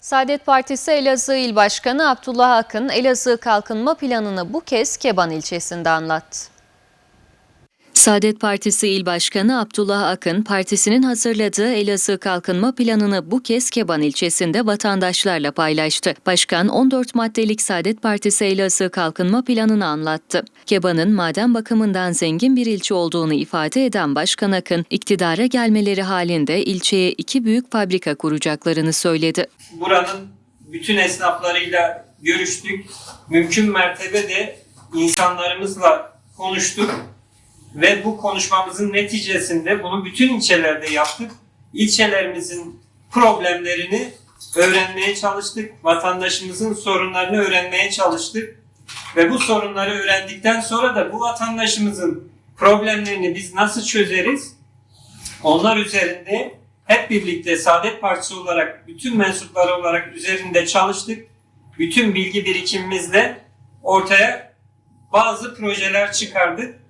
Saadet Partisi Elazığ İl Başkanı Abdullah Akın, Elazığ Kalkınma Planı'nı bu kez Keban ilçesinde anlattı. Saadet Partisi İl Başkanı Abdullah Akın, partisinin hazırladığı Elazığ Kalkınma Planı'nı bu kez Keban ilçesinde vatandaşlarla paylaştı. Başkan 14 maddelik Saadet Partisi Elazığ Kalkınma Planı'nı anlattı. Keban'ın maden bakımından zengin bir ilçe olduğunu ifade eden Başkan Akın, iktidara gelmeleri halinde ilçeye iki büyük fabrika kuracaklarını söyledi. buranın bütün esnaflarıyla görüştük. Mümkün mertebe de insanlarımızla konuştuk. Ve bu konuşmamızın neticesinde bunu bütün ilçelerde yaptık. İlçelerimizin problemlerini öğrenmeye çalıştık. Vatandaşımızın sorunlarını öğrenmeye çalıştık. Ve bu sorunları öğrendikten sonra da bu vatandaşımızın problemlerini biz nasıl çözeriz? Onlar üzerinde hep birlikte Saadet Partisi olarak, bütün mensupları olarak üzerinde çalıştık. Bütün bilgi birikimimizle ortaya bazı projeler çıkardık.